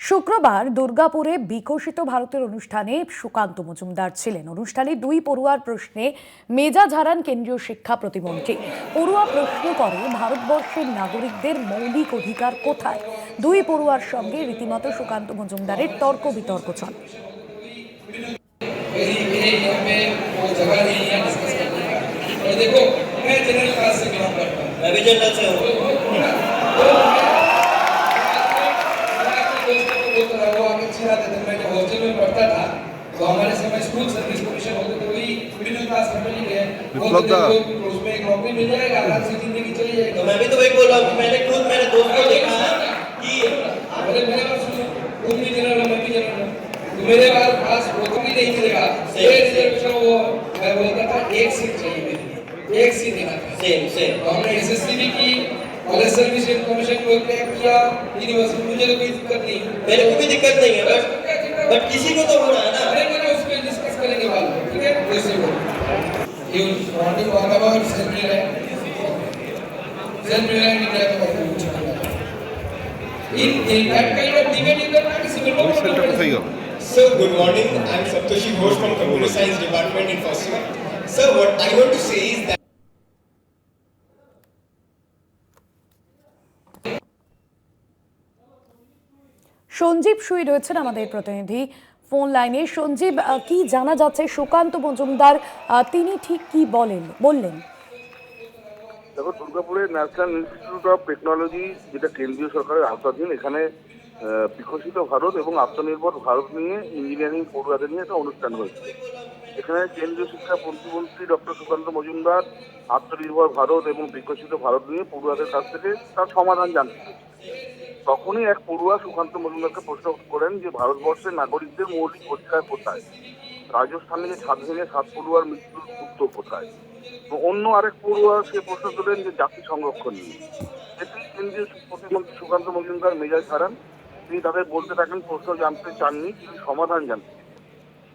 শুক্রবার দুর্গাপুরে বিকশিত ভারতের অনুষ্ঠানে সুকান্ত মজুমদার ছিলেন অনুষ্ঠানে দুই পড়ুয়ার প্রশ্নে মেজাজ হারান কেন্দ্রীয় শিক্ষা প্রতিমন্ত্রী পড়ুয়া প্রশ্ন করে ভারতবর্ষের নাগরিকদের মৌলিক অধিকার কোথায় দুই পড়ুয়ার সঙ্গে রীতিমতো সুকান্ত মজুমদারের তর্ক বিতর্ক চলে मेरी मेरे यहाँ पे वो जगह नहीं है डिस्कस करने का और देखो मैं जनरल क्लास से बिलोंग करता हूँ मैं भी जनरल से हूँ चली जाएगी तो मैं भी तो वही बोल रहा हूँ मैंने खुद मेरे दोस्त को देखा है कि अरे मेरे पास तुम भी जनरल मैं भी तो मेरे पास वो भी नहीं मिलेगा। एक रिजर्वेशन वो मैं बोलता था एक सीट चाहिए मेरे लिए एक सीट देना था सेम सेम तो हमने एसएससी भी की कॉलेज सर्विस कमीशन को क्रैक किया यूनिवर्सिटी मुझे तो कोई दिक्कत नहीं मेरे को भी दिक्कत नहीं है बट बट किसी को तो होना है ना अरे मैंने उस पर डिस्कस करेंगे बाद में ठीक है he was about India In that kind of debate, you can participate. Sir, good morning. I'm Saptoshi Ghosh from Computer Science Department in Fossil. Sir, what I want to say is that Sanjeev সুই রয়েছেন আমাদের প্রতিনিধি phone লাইনে। সঞ্জীব কি জানা যাচ্ছে? সুকান্ত মজুমদার তিনি ঠিক কি বলেন বললেন? দেখো দুর্গাপুরের ন্যাশনাল ইনস্টিটিউট অফ টেকনোলজি, যেটা কেন্দ্রীয় সরকারের আওতাধীন, এখানে বিকশিত ভারত এবং আত্মনির্ভর ভারত নিয়ে ইঞ্জিনিয়ারিং পড়ুয়াদের নিয়ে একটা অনুষ্ঠান হয়েছে। এখানে কেন্দ্রীয় শিক্ষা প্রতিমন্ত্রী ডক্টর সুকান্ত মজুমদার, আত্মনির্ভর ভারত এবং বিকশিত ভারত নিয়ে পড়ুয়াদের কাছ থেকে তার সমাধান জানতে। তখনই এক পড়ুয়া সুকান্ত মজুমদারকে প্রশ্ন করেন যে, ভারতবর্ষের নাগরিকদের মৌলিক অধিকার কোথায়? রাজস্থানে ছাদ ভেঙে সাত পড়ুয়ার মৃত্যুর উত্তর কোথায়? অন্য আরেক পড়ুয়া সে প্রশ্ন তোলেন যে, জাতি সংরক্ষণ নিয়ে। এটি কেন্দ্রীয় প্রতিমন্ত্রী সুকান্ত মজুমদার মেজাজ হারান। তিনি তাদের বলতে থাকেন, প্রশ্ন জানতে চাননি, তিনি সমাধান জানতে।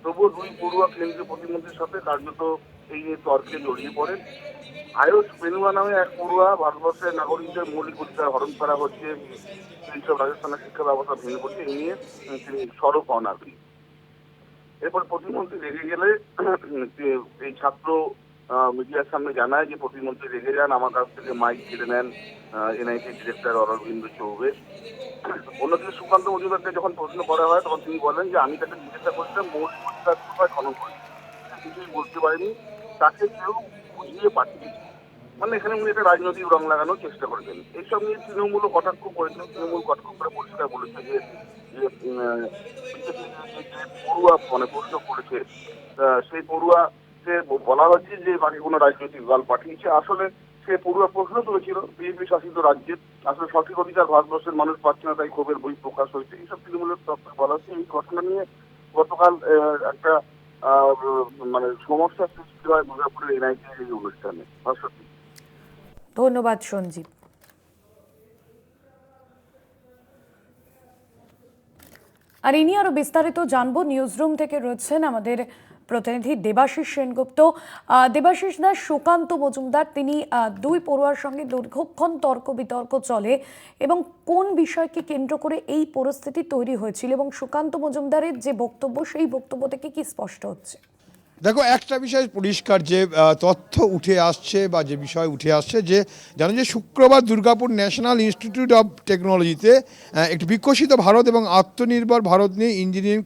তবুও দুই পড়ুয়া কেন্দ্রীয় প্রতিমন্ত্রীর সাথে কার্যত এই তর্কে জড়িয়ে পড়েন। আয়ুষ পেনুয়া নামে এক পড়ুয়া ভারতবর্ষের নাগরিকদের মৌলিক অধিকার হরণ করা হচ্ছে। রাজস্থানের শিক্ষা ব্যবস্থা ভেঙে পড়ছে। এই নিয়ে তিনি সরব হন আর কি। এরপর প্রতিমন্ত্রী রেগে গেলে এই ছাত্র মিডিয়ার সামনে জানায় যে প্রতিমন্ত্রী রেগে যান। আমার কাছ থেকে মাইক কেড়ে নেন এনআইটি ডিরেক্টর অরবিন্দ চৌবে। অন্যদিকে সুকান্ত মজুমদারকে যখন প্রশ্ন করা হয়, তখন তিনি বলেন যে, আমি তাকে জিজ্ঞাসা করছিলাম, মৌলিক অধিকার খনন করে কিছুই বলতে পারেনি। তাকে কেউ বুঝিয়ে পাঠিয়েছে মানে এখানে উনি একটা রাজনৈতিক রং লাগানোর চেষ্টা করেছেন এইসব নিয়ে তৃণমূল কটাক্ষ করেছেন। তৃণমূল কটাক্ষ করে পরিষ্কার বলেছে যে পড়ুয়া মানে প্রশ্ন করেছে সেই পড়ুয়া সে বলা হচ্ছে যে, বাকি কোনো রাজনৈতিক দল পাঠিয়েছে। আসলে সে পড়ুয়া প্রশ্ন তুলেছিল। বিজেপি শাসিত রাজ্যে আসলে সঠিক অধিকার ভারতবর্ষের মানুষ পাচ্ছে না, তাই ক্ষোভের বই প্রকাশ হয়েছে। এইসব তৃণমূলের তরফে বলা হচ্ছে এই ঘটনা নিয়ে গতকাল একটা মানে সমস্যা সৃষ্টি হয় দুর্গাপুরের এনআইটি এই অনুষ্ঠানে। ধন্যবাদ সঞ্জীব। আর ইনি আরও বিস্তারিত জানব। নিউজরুম থেকে রয়েছেন আমাদের প্রতিনিধি দেবাশিস সেনগুপ্ত। দেবাশিস দাস সুকান্ত মজুমদার, তিনি দুই পড়ুয়ার সঙ্গে দীর্ঘক্ষণ তর্ক বিতর্ক চলে এবং কোন বিষয়কে কেন্দ্র করে এই পরিস্থিতি তৈরি হয়েছিল এবং সুকান্ত মজুমদারের যে বক্তব্য, সেই বক্তব্য থেকে কি স্পষ্ট হচ্ছে? দেখো, একটা বিষয় পরিষ্কার যে তথ্য উঠে আসছে বা যে বিষয় উঠে আসছে যে, জানো যে শুক্রবার দুর্গাপুর ন্যাশনাল ইনস্টিটিউট অফ টেকনোলজিতে একটি বিকশিত ভারত এবং আত্মনির্ভর ভারত নিয়ে ইঞ্জিনিয়ারিং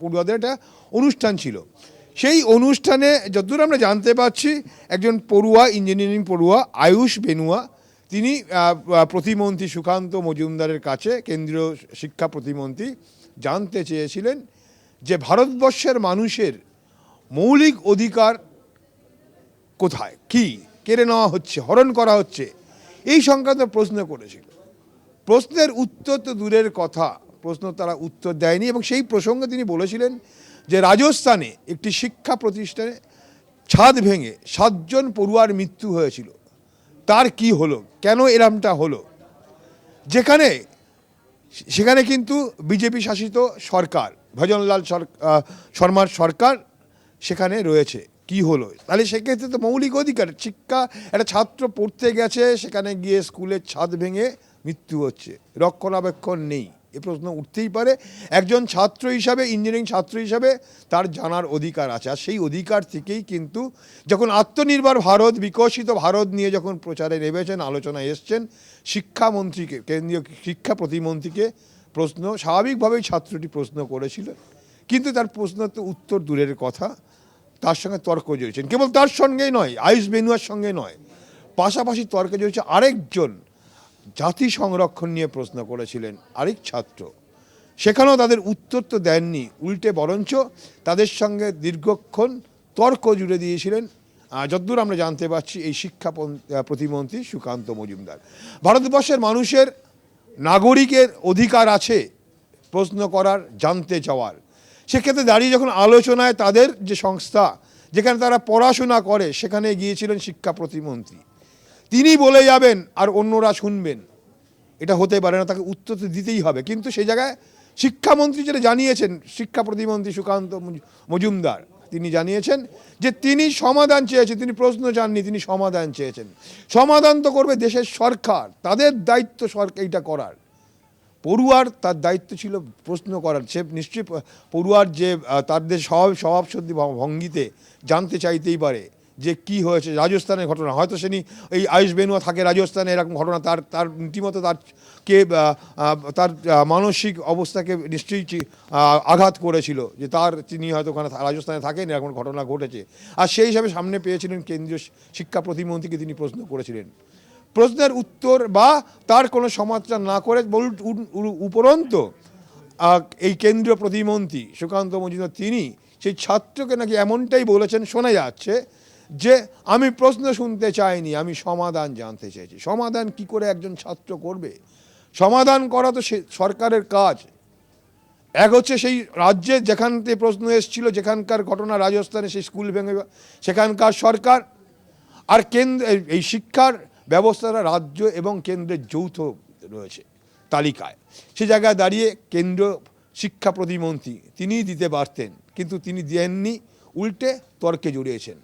পড়ুয়াদের- একটা অনুষ্ঠান ছিল। সেই অনুষ্ঠানে যতদূর আমরা জানতে পারছি, একজন পড়ুয়া, ইঞ্জিনিয়ারিং পড়ুয়া, আয়ুষ বেনুয়া, তিনি প্রতিমন্ত্রী সুকান্ত মজুমদারের কাছে কেন্দ্রীয় শিক্ষা প্রতিমন্ত্রী জানতে চেয়েছিলেন যে, ভারতবর্ষের মানুষের মৌলিক অধিকার কোথায়? কি? কেড়ে নেওয়া হচ্ছে? হরণ করা হচ্ছে? এই সংক্রান্ত প্রশ্ন করেছিল। প্রশ্নের উত্তর তো দূরের কথা। প্রশ্ন তারা উত্তর দেয়নি এবং সেই প্রসঙ্গে তিনি বলেছিলেন যে রাজস্থানে একটি শিক্ষা প্রতিষ্ঠানে ছাদ ভেঙে সাতজন পড়ুয়ার মৃত্যু হয়েছিল। তার কি হলো? কেন এরমটা হলো? যেখানে সেখানে কিন্তু বিজেপি শাসিত সরকার, ভজনলাল সর- শর্মার সরকার সেখানে রয়েছে। কি হলো? তাহলে সেক্ষেত্রে তো মৌলিক অধিকার, শিক্ষা, একটা ছাত্র পড়তে গেছে, সেখানে গিয়ে স্কুলের ছাদ ভেঙে মৃত্যু হচ্ছে। রক্ষণাবেক্ষণ নেই। এ প্রশ্ন উঠতেই পারে। একজন ছাত্র হিসাবে ইঞ্জিনিয়ারিং ছাত্র হিসাবে তার জানার অধিকার আছে। আর সেই অধিকার থেকেই কিন্তু যখন আত্মনির্ভর ভারত, বিকশিত ভারত নিয়ে যখন প্রচারে নেমেছেন, আলোচনায় এসছেন, শিক্ষামন্ত্রীকে, কেন্দ্রীয় শিক্ষা প্রতিমন্ত্রীকে প্রশ্ন, স্বাভাবিকভাবেই ছাত্রটি প্রশ্ন করেছিল। কিন্তু তার প্রশ্ন তো উত্তর দূরের কথা। তার সঙ্গে তর্ক জড়িয়েছেন কেবল তার সঙ্গেই নয়, আয়ুষ বেনুয়ার সঙ্গে নয়। পাশাপাশি তর্কে জড়িয়েছে আরেকজন জাতি সংরক্ষণ নিয়ে প্রশ্ন করেছিলেন আরেক ছাত্র। সেখানেও তাদের উত্তর তো দেননি, উল্টে বরঞ্চ তাদের সঙ্গে দীর্ঘক্ষণ তর্ক জুড়ে দিয়েছিলেন। যতদূর আমরা জানতে পারছি, এই শিক্ষা প্রতিমন্ত্রী সুকান্ত মজুমদার। ভারতবর্ষের মানুষের নাগরিকের অধিকার আছে প্রশ্ন করার, জানতে চাওয়ার। সেক্ষেত্রে দাঁড়িয়ে যখন আলোচনায় তাদের যে সংস্থা, যেখানে তারা পড়াশোনা করে, সেখানে গিয়েছিলেন শিক্ষা প্রতিমন্ত্রী। তিনি বলে যাবেন আর অন্যরা শুনবেন। এটা হতে পারে না, তাকে উত্তর তো দিতেই হবে। কিন্তু সেই জায়গায় শিক্ষামন্ত্রী যেটা জানিয়েছেন, শিক্ষা প্রতিমন্ত্রী সুকান্ত মজুমদার, তিনি জানিয়েছেন যে তিনি সমাধান চেয়েছেন, তিনি প্রশ্ন চাননি, তিনি সমাধান চেয়েছেন। সমাধান তো করবে দেশের সরকার, তাদের দায়িত্ব সরকার এইটা করার। পড়ুয়ার তার দায়িত্ব ছিল প্রশ্ন করার। সে নিশ্চয়ই পড়ুয়ার যে তাদের স্বভাব স্বভাব সত্যি ভঙ্গিতে জানতে চাইতেই পারে যে কি হয়েছে, রাজস্থানের ঘটনা। হয়তো সেনি এই আয়ুষ বেনুয়া থাকে রাজস্থানে, এরকম ঘটনা, তার তার রীতিমতো তার কে তার মানসিক অবস্থাকে নিশ্চয়ই আঘাত করেছিল যে তার তিনি হয়তো ওখানে রাজস্থানে থাকেন, এরকম ঘটনা ঘটেছে। আর সেই হিসাবে সামনে পেয়েছিলেন কেন্দ্রীয় শিক্ষা প্রতিমন্ত্রীকে তিনি প্রশ্ন করেছিলেন। প্রশ্নের উত্তর বা তার কোনো সমালোচনা না করে উপরন্ত এই কেন্দ্রীয় প্রতিমন্ত্রী সুকান্ত মজুমদার, তিনি সেই ছাত্রকে নাকি এমনটাই বলেছেন, শোনা যাচ্ছে যে আমি প্রশ্ন শুনতে চাইনি, আমি সমাধান জানতে চেয়েছি সমাধান কি করে একজন ছাত্র করবে? সমাধান করা তো সে সরকারের কাজ। এক হচ্ছে সেই রাজ্যে যেখান থেকে প্রশ্ন এসেছিল, যেখানকার ঘটনা রাজস্থানে সেই স্কুল ভেঙে, সেখানকার সরকার আর কেন্দ্র এই শিক্ষার ব্যবস্থাটা রাজ্য এবং কেন্দ্রের যৌথ রয়েছে তালিকায়। সে জায়গায় দাঁড়িয়ে কেন্দ্র শিক্ষা প্রতিমন্ত্রী তিনিই দিতে পারতেন, কিন্তু তিনি দেননি, উল্টে তর্কে জড়িয়েছেন।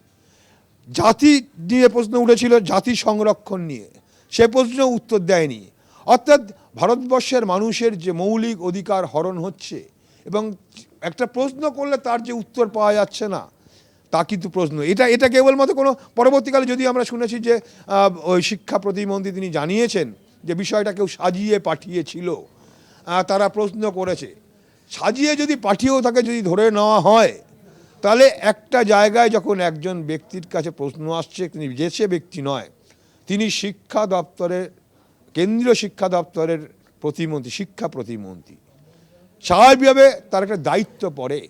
জাতি নিয়ে প্রশ্ন উঠেছিল জাতি সংরক্ষণ নিয়ে। সে প্রশ্ন উত্তর দেয়নি। অর্থাৎ ভারতবর্ষের মানুষের যে মৌলিক অধিকার হরণ হচ্ছে এবং একটা প্রশ্ন করলে তার যে উত্তর পাওয়া যাচ্ছে না তা কিন্তু প্রশ্ন। এটা এটা কেবলমাত্র কোনো, পরবর্তীকালে যদি আমরা শুনেছি যে ওই শিক্ষা প্রতিমন্ত্রী তিনি জানিয়েছেন যে বিষয়টা কেউ সাজিয়ে পাঠিয়েছিল তারা প্রশ্ন করেছে। সাজিয়ে যদি পাঠিয়েও তাকে যদি ধরে নেওয়া হয়, তাহলে একটা জায়গায় যখন একজন ব্যক্তির কাছে প্রশ্ন আসছে, তিনি যে সে ব্যক্তি নয়, তিনি শিক্ষা দপ্তরের, কেন্দ্রীয় শিক্ষা দপ্তরের প্রতিমন্ত্রী, শিক্ষা প্রতিমন্ত্রী। স্বাভাবিকভাবে তার একটা দায়িত্ব পড়ে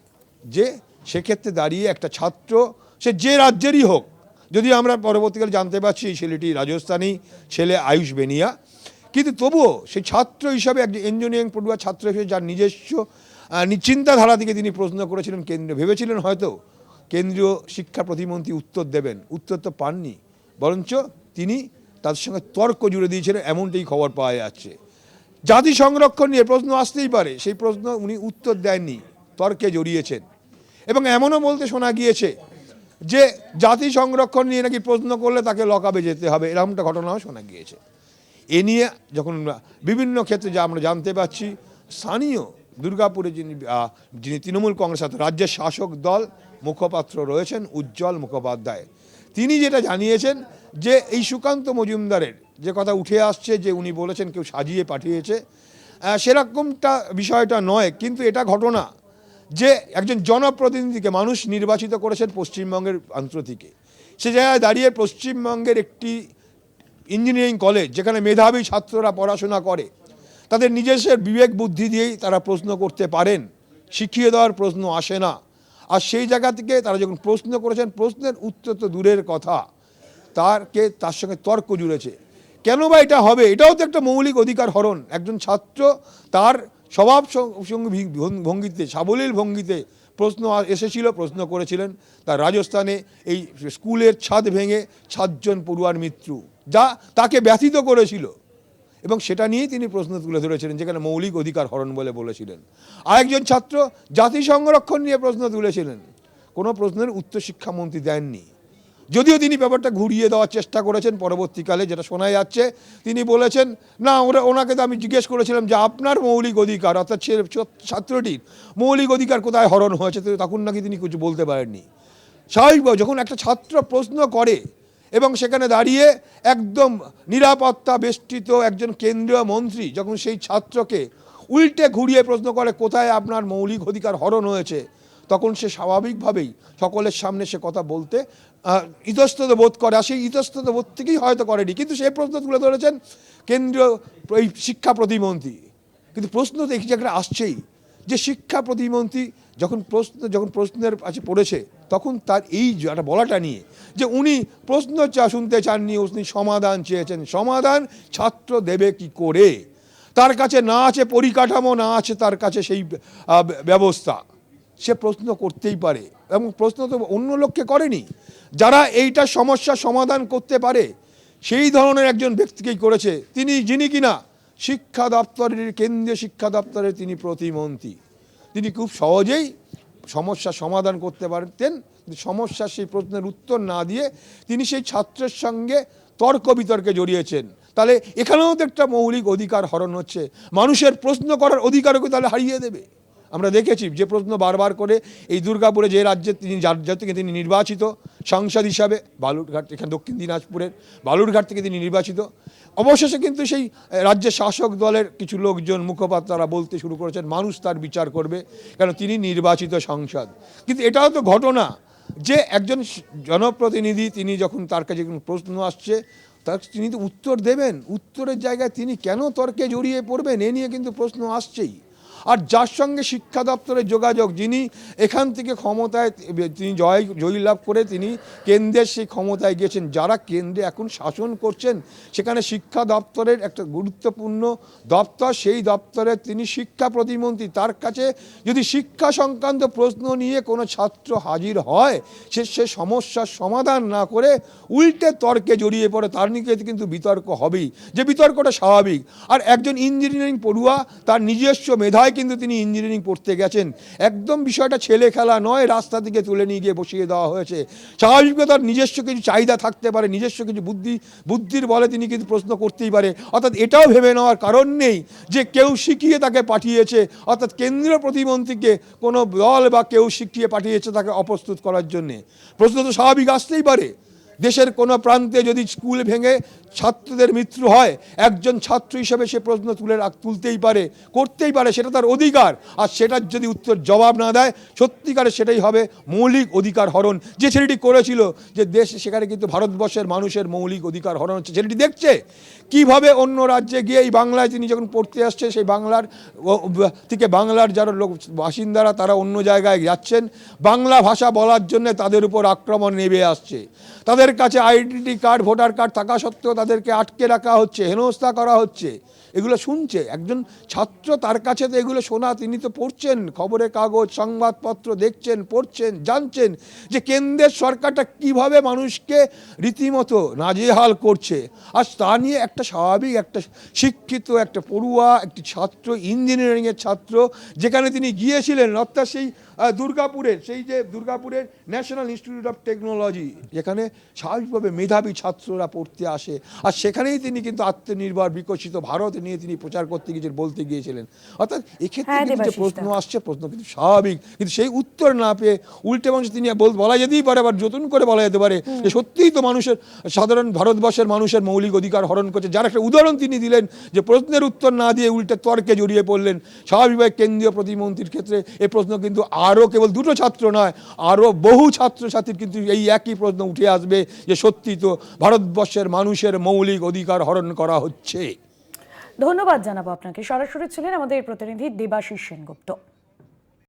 যে সেক্ষেত্রে দাঁড়িয়ে একটা ছাত্র, সে যে রাজ্যেরই হোক যদি আমরা পরবর্তীকালে জানতে পারছি এই ছেলেটি রাজস্থানী ছেলে আয়ুষ বেনিয়া, কিন্তু তবুও সেই ছাত্র হিসাবে একজন ইঞ্জিনিয়ারিং পড়ুয়া ছাত্র হিসেবে যার নিজস্ব চিন্তাধারা থেকে তিনি প্রশ্ন করেছিলেন কেন্দ্র ভেবেছিলেন হয়তো, কেন্দ্রীয় শিক্ষা প্রতিমন্ত্রী উত্তর দেবেন, উত্তর তো পাননি, বরঞ্চ তিনি তাদের সঙ্গে তর্ক জুড়ে দিয়েছিলেন, এমনটাই খবর পাওয়া যাচ্ছে। জাতি সংরক্ষণ নিয়ে প্রশ্ন আসতেই পারে, সেই প্রশ্ন উনি উত্তর দেননি, তর্কে জড়িয়েছেন। এবং এমনও বলতে শোনা গিয়েছে যে জাতি সংরক্ষণ নিয়ে নাকি প্রশ্ন করলে তাকে লকাবে যেতে হবে, এরকমটা ঘটনাও শোনা গিয়েছে। এ নিয়ে যখন বিভিন্ন ক্ষেত্রে যা আমরা জানতে পারছি স্থানীয় দুর্গাপুরে যিনি যিনি তৃণমূল কংগ্রেস রাজ্যের শাসক দল মুখপাত্র রয়েছেন উজ্জ্বল মুখোপাধ্যায়। তিনি যেটা জানিয়েছেন যে এই সুকান্ত মজুমদারের যে কথা উঠে আসছে, যে উনি বলেছেন কেউ সাজিয়ে পাঠিয়েছে সেরকমটা বিষয়টা নয়, কিন্তু এটা ঘটনা যে একজন জনপ্রতিনিধিকে মানুষ নির্বাচিত করেছেন পশ্চিমবঙ্গের অন্তর থেকে সে জায়গায় দাঁড়িয়ে পশ্চিমবঙ্গের একটি ইঞ্জিনিয়ারিং কলেজ যেখানে মেধাবী ছাত্ররা পড়াশোনা করে, তাদের নিজস্ব বিবেক বুদ্ধি দিয়েই তারা প্রশ্ন করতে পারেন। শিখিয়ে দেওয়ার প্রশ্ন আসে না। আর সেই জায়গা থেকে তারা যখন প্রশ্ন করেছেন, প্রশ্নের উত্তর তো দূরের কথা। তারকে, তার সঙ্গে তর্ক জুড়েছে। কেন বা এটা হবে? এটাও তো একটা মৌলিক অধিকার হরণ। একজন ছাত্র তার স্বভাব ভঙ্গিতে, সাবলীল ভঙ্গিতে প্রশ্ন এসেছিল, প্রশ্ন করেছিলেন। তার রাজস্থানে এই স্কুলের ছাদ ভেঙে সাতজন পড়ুয়ার মৃত্যু, যা তাকে ব্যথিত করেছিল। এবং সেটা নিয়েই তিনি প্রশ্ন তুলে ধরেছিলেন, যেখানে মৌলিক অধিকার হরণ বলে বলেছিলেন। আরেকজন ছাত্র জাতি সংরক্ষণ নিয়ে প্রশ্ন তুলেছিলেন। কোনো প্রশ্নের উত্তর শিক্ষামন্ত্রী দেননি। যদিও তিনি ব্যাপারটা ঘুরিয়ে দেওয়ার চেষ্টা করেছেন পরবর্তীকালে, যেটা শোনা যাচ্ছে, তিনি বলেছেন, না, ওরা, ওনাকে তো আমি জিজ্ঞেস করেছিলাম যে আপনার মৌলিক অধিকার, অর্থাৎ ছেলে ছাত্রটির মৌলিক অধিকার কোথায় হরণ হয়েছে তখন নাকি তিনি কিছু বলতে পারেননি। স্বাভাবিকভাবে যখন একটা ছাত্র প্রশ্ন করে এবং সেখানে দাঁড়িয়ে একদম নিরাপত্তা বেষ্টিত একজন কেন্দ্রীয় মন্ত্রী যখন সেই ছাত্রকে উল্টে ঘুরিয়ে প্রশ্ন করে, কোথায় আপনার মৌলিক অধিকার হরণ হয়েছে? তখন সে স্বাভাবিকভাবেই সকলের সামনে সে কথা বলতে ইতস্তত বোধ করে। আর সেই ইতস্তত বোধ থেকেই হয়তো করেনি। কিন্তু সেই প্রশ্ন তুলে ধরেছেন কেন্দ্রীয় এই শিক্ষা প্রতিমন্ত্রী। কিন্তু প্রশ্ন তো এই জায়গায় আসছেই যে শিক্ষা প্রতিমন্ত্রী যখন প্রশ্ন, যখন প্রশ্নের কাছে পড়েছে, তখন তার এই একটা বলাটা নিয়ে যে উনি প্রশ্ন চা শুনতে চাননি, উনি সমাধান চেয়েছেন। সমাধান ছাত্র দেবে কি করে? তার কাছে না আছে পরিকাঠামো, না আছে তার কাছে সেই ব্যবস্থা। সে প্রশ্ন করতেই পারে এবং প্রশ্ন তো অন্য লোককে করেনি। যারা এইটা সমস্যা সমাধান করতে পারে, সেই ধরনের একজন ব্যক্তিকেই করেছে। তিনি, যিনি কিনা শিক্ষা দপ্তরের, কেন্দ্রীয় শিক্ষা দপ্তরের তিনি প্রতিমন্ত্রী। তিনি খুব সহজেই সমস্যা সমাধান করতে পারতেন। সমস্যার সেই প্রশ্নের উত্তর না দিয়ে তিনি সেই ছাত্রের সঙ্গে তর্ক বিতর্কে জড়িয়েছেন। তাহলে এখানেও তো একটা মৌলিক অধিকার হরণ হচ্ছে। মানুষের প্রশ্ন করার অধিকারকে তাহলে হারিয়ে দেবে। আমরা দেখেছি যে প্রশ্ন বারবার করে এই দুর্গাপুরে যে রাজ্যে তিনি যার থেকে তিনি নির্বাচিত, সাংসদ হিসাবে বালুরঘাট, এখানে দক্ষিণ দিনাজপুরের বালুরঘাট থেকে তিনি নির্বাচিত। অবশেষে কিন্তু সেই রাজ্যের শাসক দলের কিছু লোকজন, মুখপাত্ররা বলতে শুরু করেছেন, মানুষ তার বিচার করবে, কেন তিনি নির্বাচিত সাংসদ। কিন্তু এটাও তো ঘটনা যে একজন জনপ্রতিনিধি তিনি যখন তার কাছে প্রশ্ন আসছে, তার তিনি তো উত্তর দেবেন। উত্তরের জায়গায় তিনি কেন তর্কে জড়িয়ে পড়বেন, এ নিয়ে কিন্তু প্রশ্ন আসছেই। আর যার সঙ্গে শিক্ষা দপ্তরের যোগাযোগ, যিনি এখান থেকে ক্ষমতায়, তিনি জয়, জয়লাভ করে তিনি কেন্দ্রের সেই ক্ষমতায় গিয়েছেন। যারা কেন্দ্রে এখন শাসন করছেন, সেখানে শিক্ষা দপ্তরের একটা গুরুত্বপূর্ণ দপ্তর, সেই দপ্তরে তিনি শিক্ষা প্রতিমন্ত্রী। তার কাছে যদি শিক্ষা সংক্রান্ত প্রশ্ন নিয়ে কোনো ছাত্র হাজির হয়, সে সে সমস্যার সমাধান না করে উল্টে তর্কে জড়িয়ে পড়ে, তার নিয়ে কিন্তু বিতর্ক হবেই। যে বিতর্কটা স্বাভাবিক। আর একজন ইঞ্জিনিয়ারিং পড়ুয়া, তার নিজস্ব মেধায় কিন্তু তিনি ইঞ্জিনিয়ারিং পড়তে গেছেন। একদম বিষয়টা ছেলে খেলা নয়, রাস্তা থেকে তুলে নিয়ে গিয়ে বসিয়ে দেওয়া হয়েছে। স্বাভাবিকভাবে তার নিজস্ব কিছু চাহিদা থাকতে পারে, নিজস্ব কিছু বুদ্ধি, বুদ্ধির বলে তিনি কিন্তু প্রশ্ন করতেই পারে। অর্থাৎ এটাও ভেবে নেওয়ার কারণ নেই যে কেউ শিখিয়ে তাকে পাঠিয়েছে, অর্থাৎ কেন্দ্রীয় প্রতিমন্ত্রীকে কোনো দল বা কেউ শিখিয়ে পাঠিয়েছে তাকে অপ্রস্তুত করার জন্যে। প্রশ্ন তো স্বাভাবিক আসতেই পারে। দেশের কোনো প্রান্তে যদি স্কুল ভেঙে ছাত্রদের মৃত্যু হয়, একজন ছাত্র হিসেবে সে প্রশ্ন তুলে তুলতেই পারে, করতেই পারে, সেটা তার অধিকার। আর সেটার যদি উত্তর জবাব না দেয়, সত্যিকারে সেটাই হবে মৌলিক অধিকার হরণ। যে ছেলেটি করেছিল যে দেশ, সেখানে কিন্তু ভারতবর্ষের মানুষের মৌলিক অধিকার হরণ হচ্ছে। ছেলেটি দেখছে কীভাবে অন্য রাজ্যে গিয়ে এই বাংলায় তিনি যখন পড়তে আসছে, সেই বাংলার থেকে বাংলার যারা লোক, বাসিন্দারা তারা অন্য জায়গায় যাচ্ছেন। বাংলা ভাষা বলার জন্য তাদের উপর আক্রমণ নেমে আসছে। তাদের কাছে আইডেন্টি কার্ড, ভোটার কার্ড থাকা সত্ত্বেও তাদেরকে আটকে রাখা হচ্ছে, হেনস্থা করা হচ্ছে। এগুলো শুনছে। একজন ছাত্র তার কাছে তো এগুলো শোনা, তিনি তো পড়ছেন, খবরের কাগজ, সংবাদপত্র দেখছেন, পড়ছেন, জানছেন যে কেন্দ্রের সরকারটা কীভাবে মানুষকে রীতিমতো নাজেহাল করছে। আর তা নিয়ে একটা স্বাভাবিক, একটা শিক্ষিত, একটা পড়ুয়া, একটি ছাত্র ইঞ্জিনিয়ারিংয়ের ছাত্র, যেখানে তিনি গিয়েছিলেন, অর্থাৎ সেই দুর্গাপুরের, সেই যে দুর্গাপুরের ন্যাশনাল ইনস্টিটিউট অফ টেকনোলজি যেখানে স্বাভাবিকভাবে মেধাবী ছাত্ররা পড়তে আসে। আর সেখানেই তিনি কিন্তু আত্মনির্ভর, বিকশিত ভারত নিয়ে তিনি প্রচার করতে গিয়েছিলেন বলতে গিয়েছিলেন। অর্থাৎ এক্ষেত্রে হ্যাঁ, কিন্তু যে প্রশ্ন আসছে প্রশ্ন কিন্তু স্বাভাবিক। কিন্তু সেই উত্তর না পেয়ে উল্টে মানুষ তিনি বলা যেতেই পারে আবার নতুন করে বলা যেতে পারে যে সত্যিই তো মানুষের সাধারণ ভারতবর্ষের মানুষের মৌলিক অধিকার হরণ করছে। যার একটা উদাহরণ তিনি দিলেন যে প্রশ্নের উত্তর না দিয়ে উল্টে তর্কে জড়িয়ে পড়লেন। স্বাভাবিকভাবে কেন্দ্রীয় প্রতিমন্ত্রীর ক্ষেত্রে এই প্রশ্ন কিন্তু আরও কেবল দুটো ছাত্র নয় আরও বহু ছাত্রছাত্রীর কিন্তু এই একই প্রশ্ন উঠে আসবে যে সত্যি তো ভারতবর্ষের মানুষের মৌলিক অধিকার হরণ করা হচ্ছে। ধন্যবাদ জানাব আপনাকে। সরাসরি ছিলেন আমাদের প্রতিনিধি দেবাশিস সেনগুপ্ত।